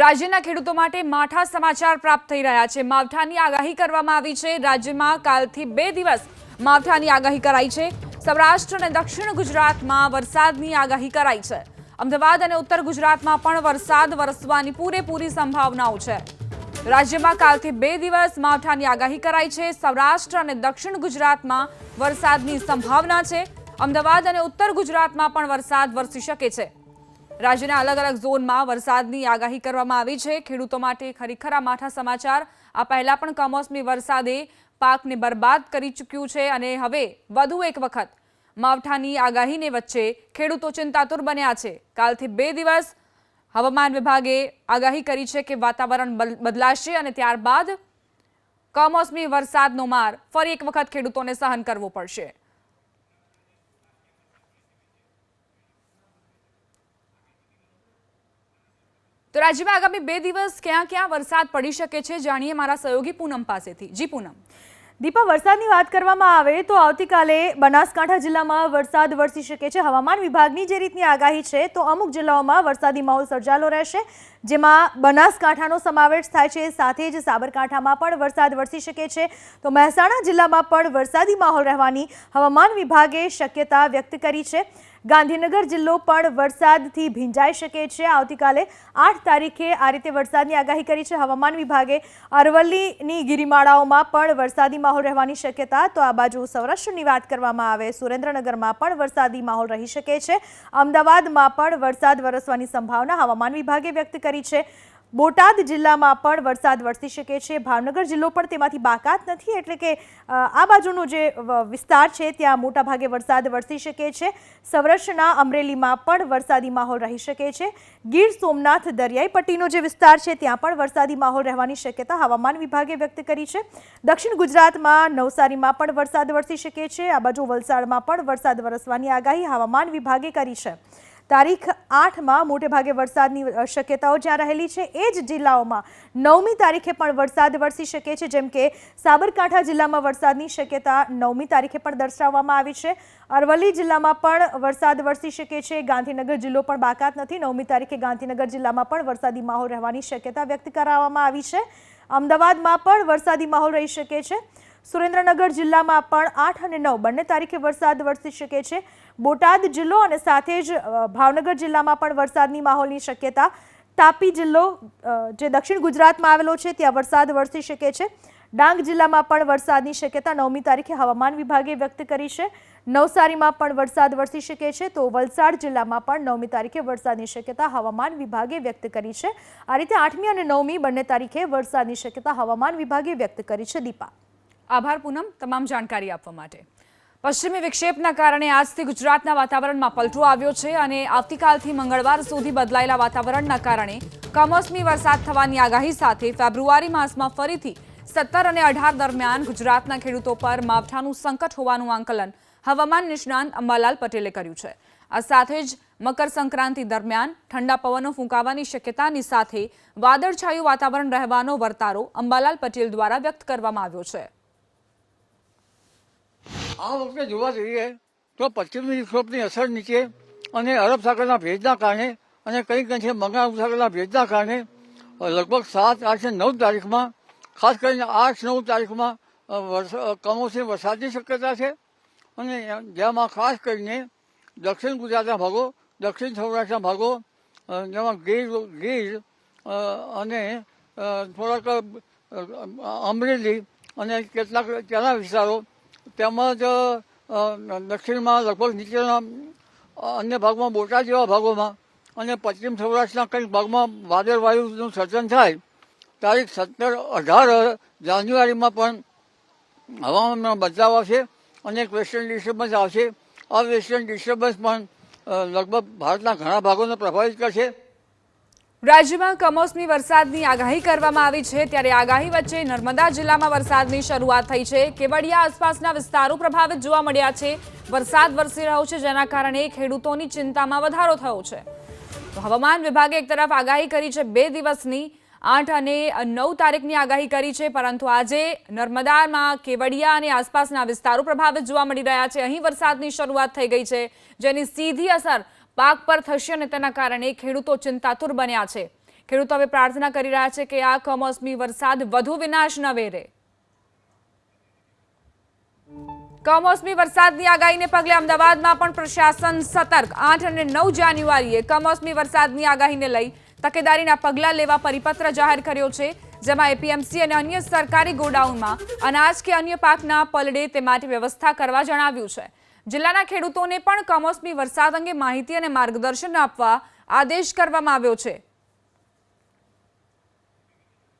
રાજ્યના ખેડૂતો માટે માઠા સમાચાર પ્રાપ્ત થઈ રહ્યા છે. માવઠાની આગાહી કરવામાં આવી છે. રાજ્યમાં કાલથી બે દિવસ માવઠાની આગાહી કરાઈ છે. સૌરાષ્ટ્ર અને દક્ષિણ ગુજરાતમાં વરસાદની આગાહી કરાઈ છે. અમદાવાદ અને ઉત્તર ગુજરાતમાં પણ વરસાદ વરસવાની પૂરેપૂરી સંભાવનાઓ છે. રાજ્યમાં કાલથી બે દિવસ માવઠાની આગાહી કરાઈ છે. સૌરાષ્ટ્ર અને દક્ષિણ ગુજરાતમાં વરસાદની સંભાવના છે. અમદાવાદ અને ઉત્તર ગુજરાતમાં પણ વરસાદ વરસી શકે છે. રાજ્યના અલગ અલગ ઝોનમાં વરસાદની આગાહી કરવામાં આવી છે. ખેડૂતો માટે ખરેખર આ માઠા સમાચાર. આ પહેલા પણ કમોસમી વરસાદે પાકને બરબાદ કરી ચૂક્યું છે અને હવે વધુ એક વખત માવઠાની આગાહીને વચ્ચે ખેડૂતો ચિંતાતુર બન્યા છે. કાલથી બે દિવસ હવામાન વિભાગે આગાહી કરી છે કે વાતાવરણ બદલાશે અને ત્યારબાદ કમોસમી વરસાદનો માર ફરી એક વખત ખેડૂતોને સહન કરવો પડશે. તો રાજ્યમાં આગામી બે દિવસ ક્યાં ક્યાં વરસાદ પડી શકે છે જાણીએ મારા સહયોગી પૂનમ પાસેથી. જી પૂનમ. દીપા, વરસાદની વાત કરવામાં આવે તો આવતીકાલે બનાસકાંઠા જિલ્લામાં વરસાદ વરસી શકે છે. હવામાન વિભાગની જે રીતની આગાહી છે, તો અમુક જિલ્લાઓમાં વરસાદી માહોલ સર્જાયેલો રહેશે, જેમાં બનાસકાંઠાનો સમાવેશ થાય છે. સાથે જ સાબરકાંઠામાં પણ વરસાદ વરસી શકે છે. તો મહેસાણા જિલ્લામાં પણ વરસાદી માહોલ રહેવાની હવામાન વિભાગે શક્યતા વ્યક્ત કરી છે. ગાંધીનગર જિલ્લો પણ વરસાદથી ભીંજાઈ શકે છે. આવતીકાલે આઠ તારીખે આ રીતે વરસાદની આગાહી કરી છે. હવામાન વિભાગે અરવલ્લીની ગિરિમાળાઓમાં પણ વરસાદી માહોલ રહેવાની શક્યતા, તો આ બાજુ સૌરાષ્ટ્રની વાત કરવામાં આવે, સુરેન્દ્રનગરમાં પણ વરસાદી માહોલ રહી શકે છે. અમદાવાદમાં પણ વરસાદ વરસવાની સંભાવના હવામાન વિભાગે વ્યક્ત કરી છે. બોટાદ જિલ્લામાં પણ વરસાદ વરસી શકે છે. ભાવનગર જિલ્લો પણ તેમાંથી બાકાત નથી. એટલે કે આ બાજુનો જે વિસ્તાર છે, ત્યાં મોટા ભાગે વરસાદ વરસી શકે છે. સૌરાષ્ટ્રના અમરેલીમાં પણ વરસાદી માહોલ રહી શકે છે. ગીર સોમનાથ દરિયાઈ પટ્ટીનો જે વિસ્તાર છે, ત્યાં પણ વરસાદી માહોલ રહેવાની શક્યતા હવામાન વિભાગે વ્યક્ત કરી છે. દક્ષિણ ગુજરાતમાં નવસારીમાં પણ વરસાદ વરસી શકે છે. આ બાજુ વલસાડમાં પણ વરસાદ વરસવાની આગાહી હવામાન વિભાગે કરી છે. તારીખ આઠમાં મોટે ભાગે વરસાદની શક્યતાઓ જ્યાં રહેલી છે, એ જ જિલ્લાઓમાં નવમી તારીખે પણ વરસાદ વરસી શકે છે, જેમ કે સાબરકાંઠા જિલ્લામાં વરસાદની શક્યતા નવમી તારીખે પણ દર્શાવવામાં આવી છે. અરવલ્લી જિલ્લામાં પણ વરસાદ વરસી શકે છે, ગાંધીનગર જિલ્લો પણ બાકાત નથી. નવમી તારીખે ગાંધીનગર જિલ્લામાં પણ વરસાદી માહોલ રહેવાની શક્યતા વ્યક્ત કરાવવામાં આવી છે. અમદાવાદમાં પણ વરસાદી માહોલ રહી શકે છે. સુરેન્દ્રનગર જિલ્લામાં પણ આઠ અને નવ, બંને તારીખે વરસાદ વરસી શકે છે. બોટાદ જિલ્લો અને સાથે જ ભાવનગર જિલ્લામાં પણ વરસાદની માહોલની શક્યતા. તાપી જિલ્લો જે દક્ષિણ ગુજરાતમાં આવેલો છે, ત્યાં વરસાદ વરસી શકે છે. ડાંગ જિલ્લામાં પણ વરસાદની શક્યતા નવમી તારીખે હવામાન વિભાગે વ્યક્ત કરી છે. નવસારીમાં પણ વરસાદ વરસી શકે છે, તો વલસાડ જિલ્લામાં પણ નવમી તારીખે વરસાદની શક્યતા હવામાન વિભાગે વ્યક્ત કરી છે. આ રીતે આઠમી અને નવમી બંને તારીખે વરસાદની શક્યતા હવામાન વિભાગે વ્યક્ત કરી છે, દીપા. આભાર પૂનમ તમામ જાણકારી આપવા માટે. પશ્ચિમી વિક્ષેપના કારણે આજથી ગુજરાતના વાતાવરણમાં પલટો આવ્યો છે અને આવતીકાલથી મંગળવાર સુધી બદલાયેલા વાતાવરણના કારણે કમોસમી વરસાદ થવાની આગાહી સાથે ફેબ્રુઆરી માસમાં ફરીથી સત્તર અને અઢાર દરમિયાન ગુજરાતના ખેડૂતો પર માવઠાનું સંકટ હોવાનું આંકલન હવામાન નિષ્ણાંત અંબાલાલ પટેલે કર્યું છે. આ સાથે જ મકર સંક્રાંતિ દરમિયાન ઠંડા પવનો ફૂંકાવાની શક્યતાની સાથે વાદળછાયું વાતાવરણ રહેવાનો વર્તારો અંબાલાલ પટેલ દ્વારા વ્યક્ત કરવામાં આવ્યો છે. આ વખતે જોવા જઈએ તો પશ્ચિમી વિક્ષોભની અસર નીચે અને અરબ સાગરના ભેજના કારણે અને કંઈક અંશે બંગાળ સાગરના ભેજના કારણે લગભગ સાત, આઠ અને નવ તારીખમાં, ખાસ કરીને આઠ, નવ તારીખમાં કમોસમી વરસાદની શક્યતા છે. અને જેમાં ખાસ કરીને દક્ષિણ ગુજરાતના ભાગો, દક્ષિણ સૌરાષ્ટ્રના ભાગો જેમાં ગીર ગીર અને થોડાક અમરેલી અને કેટલાક ત્યાંના વિસ્તારો તેમજ દક્ષિણમાં લગભગ નીચેના અન્ય ભાગમાં બોટાદ જેવા ભાગોમાં અને પશ્ચિમ સૌરાષ્ટ્રના કંઈક ભાગમાં વાદળ વાયુનું સર્જન થાય, તારીખ સત્તર અઢાર જાન્યુઆરીમાં પણ હવામાનમાં બદલાવ આવશે અને એક વેસ્ટર્ન ડિસ્ટર્બન્સ આવશે. આ વેસ્ટર્ન ડિસ્ટર્બન્સ પણ લગભગ ભારતના ઘણા ભાગોને પ્રભાવિત કરશે. રાજ્યમાં કમોસમી વરસાદની આગાહી કરવામાં આવી છે ત્યારે આગાહી વચ્ચે નર્મદા જિલ્લામાં વરસાદની શરૂઆત થઈ છે. કેવડિયા આસપાસના વિસ્તારો પ્રભાવિત જોવા મળ્યા છે. વરસાદ વરસી રહ્યો છે, જેના કારણે ખેડૂતોની ચિંતામાં વધારો થયો છે. હવામાન વિભાગે એક તરફ આગાહી કરી છે બે દિવસની. આઠ અને નવ તારીખની આગાહી કરી છે, પરંતુ આજે નર્મદામાં, કેવડિયા અને આસપાસના વિસ્તારો પ્રભાવિત જોવા મળી રહ્યા છે. અહીં વરસાદની શરૂઆત થઈ ગઈ છે, જેની સીધી અસર પાક પર થશે અને તેના કારણે ખેડૂતો ચિંતાતુર બન્યા છે. ખેડૂતો હવે પ્રાર્થના કરી રહ્યા છે કે આ કમોસમી વરસાદ વધુ વિનાશ ન વેરે. કમોસમી વરસાદની આગાહીને પગલે અમદાવાદમાં પણ પ્રશાસન સતર્ક. આઠ અને નવ જાન્યુઆરીએ કમોસમી વરસાદની આગાહીને લઈ તકેદારીના પગલાં લેવા પરિપત્ર જાહેર કર્યો છે, જેમાં એપીએમસી અને અન્ય સરકારી ગોડાઉનમાં અનાજ કે અન્ય પાકના પલડે તે માટે વ્યવસ્થા કરવા જણાવ્યું છે. જિલ્લાના ખેડૂતોને પણ કમોસમી વરસાદ અંગે માહિતી અને માર્ગદર્શન આપવા આદેશ કરવામાં આવ્યો છે.